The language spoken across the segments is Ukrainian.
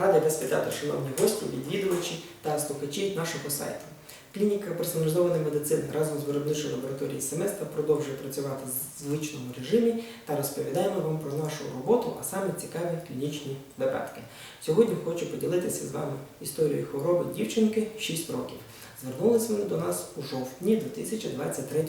Радий вас вітати, шановні гості, відвідувачі та слухачі нашого сайту. Клініка персоналізованої медицини разом з виробничою лабораторією Семеста продовжує працювати в звичному режимі та розповідаємо вам про нашу роботу, а саме цікаві клінічні випадки. Сьогодні хочу поділитися з вами історією хвороби дівчинки 6 років. Звернулися вони до нас у жовтні 2023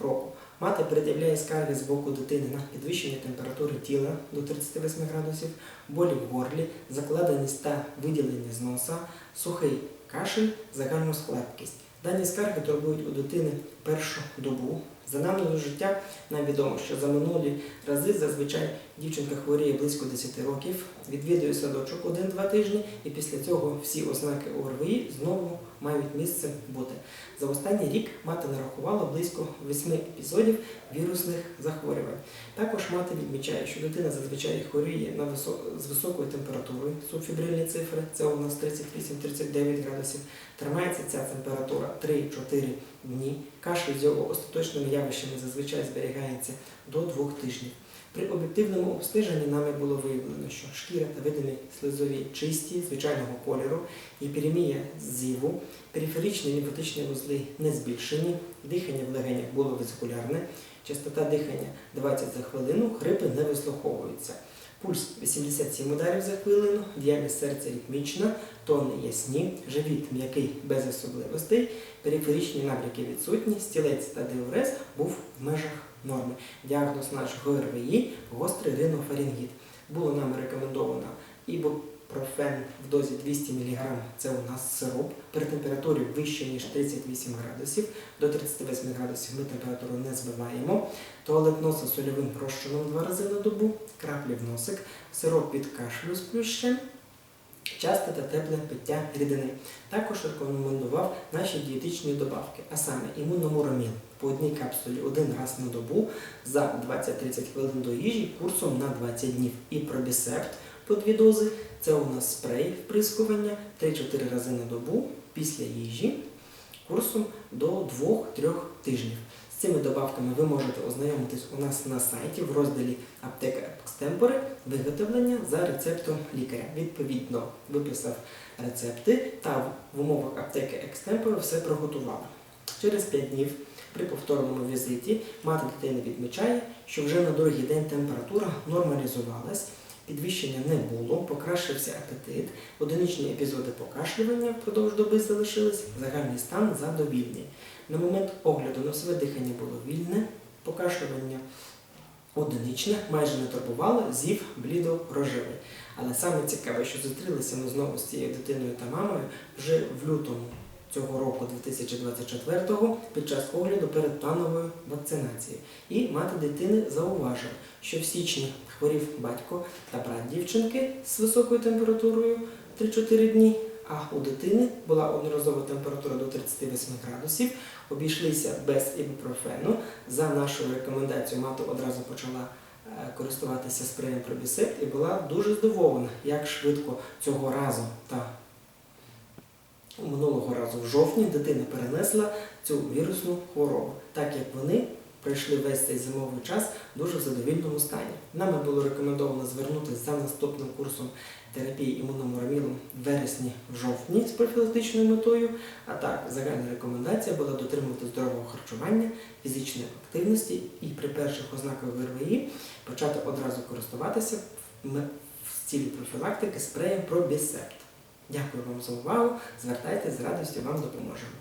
року. Мати пред'являє скарги з боку дитини на підвищення температури тіла до 38 градусів, болі в горлі, закладеність та виділення з носа, сухий кашель, загальну слабкість. Дані скарги турбують у дитини першу добу. За даними життя нам відомо, що за минулі рази зазвичай дівчинка хворіє близько 10 років, відвідує садочок один-два тижні, і після цього всі ознаки ОРВІ знову мають місце бути. За останній рік мати нарахувала близько 8 епізодів вірусних захворювань. Також мати відмічає, що дитина зазвичай хворіє на висо- з високою температурою, субфібрильні цифри, це у нас 38-39 градусів. Тримається ця температура 3-4 дні. Кашель з його остаточними явищами зазвичай зберігається до двох тижнів. При об'єктивному обстеженні нами було виявлено, що шкіра та видимі слизові чисті, звичайного кольору, гіперемія зіву, периферичні лімфатичні вузли не збільшені, дихання в легенях було везикулярне, частота дихання 20 за хвилину, хрипи не вислуховуються. Пульс 87 ударів за хвилину, діяльність серця ритмічна, тони ясні, живіт м'який без особливостей, периферичні набряки відсутні, стілець та диурез був в межах норми. Діагноз наш ГРВІ – гострий ринофарингіт. Було нам рекомендовано ібупрофен в дозі 200 мг, це у нас сироп, при температурі вище, ніж 38 градусів, до 38 градусів ми температуру не збиваємо, туалет носа сольовим розчином два рази на добу, краплі в носик, сироп від кашлю з плющем, часте та тепле пиття рідини. Також рекомендував наші дієтичні добавки, а саме імуномурамін по одній капсулі один раз на добу за 20-30 хвилин до їжі курсом на 20 днів. І пробісепт по дві дози. Це у нас спрей вприскування 3-4 рази на добу після їжі курсом до 2-3 тижнів. З цими добавками ви можете ознайомитись у нас на сайті в розділі Аптека Екстемпори виготовлення за рецептом лікаря. Відповідно, виписав рецепти та в умовах аптеки Екстемпори все приготувала. Через 5 днів при повторному візиті мати дитини відмічає, що вже на другий день температура нормалізувалась, підвищення не було, покращився апетит, одиничні епізоди покашлювання впродовж доби залишились, загальний стан задовільний. На момент огляду носове дихання було вільне, покашлювання одиничне, майже не турбувало, зів блідо-рожевий. Але саме цікаве, що зустрілися ми знову з цією дитиною та мамою вже в лютому цього року, 2024-го, під час огляду перед плановою вакцинацією. І мати дитини зауважила, що в січні хворів батько та брат дівчинки з високою температурою 3-4 дні, а у дитини була одноразова температура до 38 градусів, обійшлися без ібупрофену. За нашою рекомендацією мати одразу почала е, користуватися спреєм пробісепт і була дуже здивована, як швидко цього разу та минулого разу в жовтні дитина перенесла цю вірусну хворобу, так як вони пройшли весь цей зимовий час дуже в задовільному стані. Нами було рекомендовано звернутися за наступним курсом терапії імуномурамілом в вересні в жовтні з профілактичною метою. А так, загальна рекомендація була дотримувати здорового харчування, фізичної активності і при перших ознаках ГРВІ почати одразу користуватися в цілі профілактики спреєм пробісепт. Дякую вам за увагу. Звертайтесь з радістю вам допоможемо.